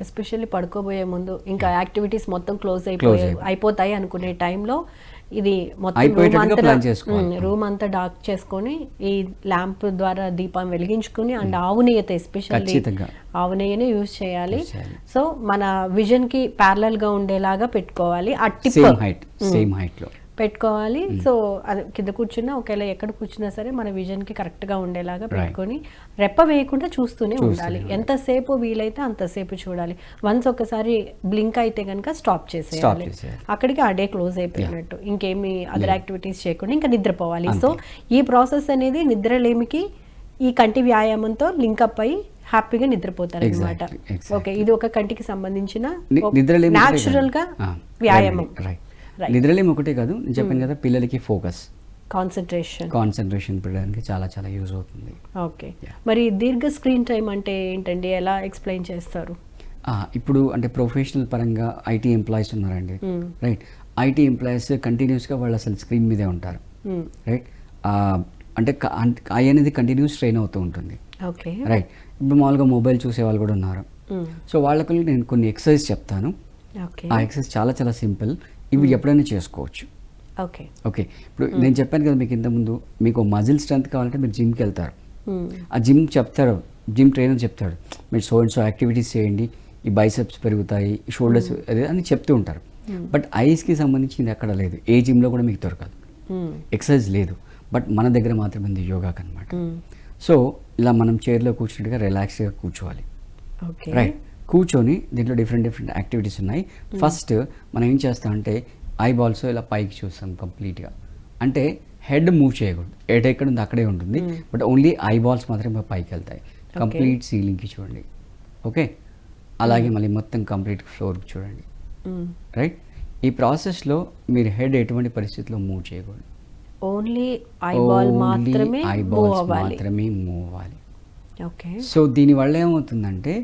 Especially పడుకోబోయే ముందు ఇంకా activities మొత్తం క్లోజ్ అయిపోయి. అయిపోతాయి అనుకునే టైంలో ఇది మొత్తం రూమ్ అంతా డార్క్ చేసుకొని ఈ ల్యాంప్ ద్వారా దీపం వెలిగించుకుని అండ్ ఆవు నెయ్యతో ఎస్పెషల్లీ. ఆవు నెయ్యని యూజ్ చేయాలి. సో మన విజన్కి ప్యారలల్గా ఉండేలాగా పెట్టుకోవాలి. ఆ టిప్. సేమ్ హైట్ సేమ్ హైట్లో. పెట్టుకోవాలి. సో అది కింద కూర్చున్నా ఒకవేళ ఎక్కడ కూర్చున్నా సరే మన విజన్కి కరెక్ట్గా ఉండేలాగా పెట్టుకొని రెప్ప వేయకుండా చూస్తూనే ఉండాలి. ఎంతసేపు వీలైతే అంతసేపు చూడాలి. వన్స్ ఒకసారి బ్లింక్ అయితే కనుక స్టాప్ చేసేయాలి. అక్కడికి ఆ డే క్లోజ్ అయిపోయినట్టు. ఇంకేమి అదర్ యాక్టివిటీస్ చేయకుండా ఇంకా నిద్రపోవాలి. సో ఈ ప్రాసెస్ అనేది నిద్రలేమికి ఈ కంటి వ్యాయామంతో లింకప్ అయి హ్యాపీగా నిద్రపోతారు అనమాట. ఓకే ఇది ఒక కంటికి సంబంధించిన న్యాచురల్గా వ్యాయామం. నిద్రలేమి ఒకటే కాదు నేను చెప్పాను కదా పిల్లలకి ఫోకస్. కాన్సన్ట్రేషన్ కాన్సన్ట్రేషన్ పెట్టడానికి చాలా చాలా యూజ్ అవుతుంది. ఓకే. మరి దీర్ఘ స్క్రీన్ టైం అంటే ఏంటండి? ఎలా ఎక్స్ప్లెయిన్ చేస్తారు? ఇప్పుడు అంటే ప్రొఫెషనల్ పరంగా ఐటీ ఎంప్లాయీస్ ఉన్నారండి. రైట్ ఐటీ ఎంప్లాయీస్ కంటిన్యూస్గా వాళ్ళు అసలు స్క్రీన్ మీదే ఉంటారు. రైట్ అంటే ఐ అనేది కంటిన్యూస్ ట్రైన్ అవుతూ ఉంటుంది. ఓకే. రైట్ ఇప్పుడు మామూలుగా మొబైల్ చూసే వాళ్ళు కూడా ఉన్నారు. సో వాళ్ళకు నేను కొన్ని ఎక్సర్సైజ్ చెప్తాను. ఆ ఎక్సర్సైజ్ చాలా చాలా సింపుల్. ఇవి ఎప్పుడైనా చేసుకోవచ్చు. ఓకే. ఓకే. ఇప్పుడు నేను చెప్పాను కదా మీకు ఇంతకుముందు మీకు మజిల్ స్ట్రెంత్ కావాలంటే మీరు జిమ్కి వెళ్తారు. మ్మ్. ఆ జిమ్ చెప్తాడు జిమ్ ట్రైనర్ చెప్తాడు మీరు సో అండ్ సో యాక్టివిటీస్ చేయండి ఈ బైసెప్స్ పెరుగుతాయి షోల్డర్స్ అదే అని చెప్తూ ఉంటారు. బట్ ఐస్కి సంబంధించింది ఎక్కడ లేదు. ఏ జిమ్లో కూడా మీకు దొరకదు. ఎక్సర్సైజ్ లేదు. బట్ మన దగ్గర మాత్రమే ఉంది యోగాకి అనమాట. సో ఇలా మనం చైర్లో కూర్చున్నట్టుగా రిలాక్స్గా కూర్చోవాలి. ఓకే. రైట్? కూర్చొని దీంట్లో డిఫరెంట్ డిఫరెంట్ యాక్టివిటీస్ ఉన్నాయి. ఫస్ట్ మనం ఏం చేస్తామంటే ఐ బాల్స్ ఇలా పైకి చూస్తాం కంప్లీట్గా అంటే హెడ్ మూవ్ చేయకూడదు. హెడ్ ఎక్కడ ఉంది అక్కడే ఉంటుంది. బట్ ఓన్లీ ఐ బాల్స్ మాత్రమే పైకి వెళ్తాయి. కంప్లీట్ సీలింగ్కి చూడండి. ఓకే అలాగే మళ్ళీ మొత్తం కంప్లీట్ ఫ్లోర్కి చూడండి. రైట్ ఈ ప్రాసెస్లో మీరు హెడ్ ఎటువంటి పరిస్థితిలో మూవ్ చేయకూడదు. ఓన్లీ ఐబాల్ మాత్రమే ఐ అవ్వాలి. మాత్రమే మూవ్ అవ్వాలి. ఓకే సో దీనివల్ల ఏమవుతుందంటే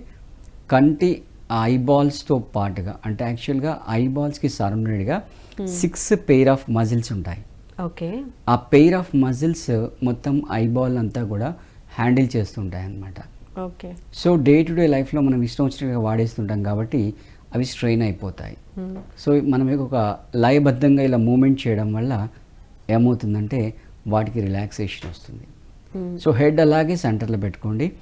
కంటి ఐబాల్స్తో పాటుగా అంటే యాక్చువల్గా ఐబాల్స్కి సరౌండెడ్గా సిక్స్ పెయిర్ ఆఫ్ మజిల్స్ ఉంటాయి. ఓకే. ఆ పెయిర్ ఆఫ్ మజిల్స్ మొత్తం ఐబాల్ అంతా కూడా హ్యాండిల్ చేస్తుంటాయి అన్నమాట. Okay. So day to day లైఫ్లో మనం ఇష్టం వచ్చినట్టుగా వాడేస్తుంటాం కాబట్టి అవి స్ట్రెయిన్ అయిపోతాయి. మ్మ్. సో మనం ఒక లయబద్ధంగా ఇలా మూమెంట్ చేయడం వల్ల ఏమవుతుందంటే వాటికి రిలాక్సేషన్ వస్తుంది. మ్మ్. సో హెడ్ అలాగే సెంటర్లో పెట్టుకోండి.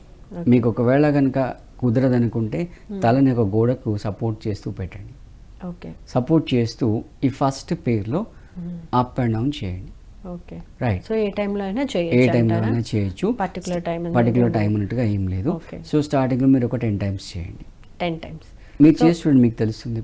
మీకు ఒకవేళ కనుక కుదరదనుకుంటే తలని ఒక గోడకు సపోర్ట్ చేస్తూ పెట్టండి. ఓకే సపోర్ట్ చేస్తూ ఈ ఫస్ట్ పేర్లో అప్ అండ్ డౌన్ చేయండి. ఓకే రైట్ సో ఏ టైంలో అయినా ఏ చేయొచ్చు టైంలో అంటారా? అయినా చేయొచ్చు. Time అనేది పర్టికులర్. టైం అన్నట్టుగా ఏం లేదు. సో స్టార్టింగ్లో మీరు ఒక టెన్ టైమ్స్ చేయండి. టెన్ టైమ్స్ మీరు చేసి చూడండి మీకు తెలుస్తుంది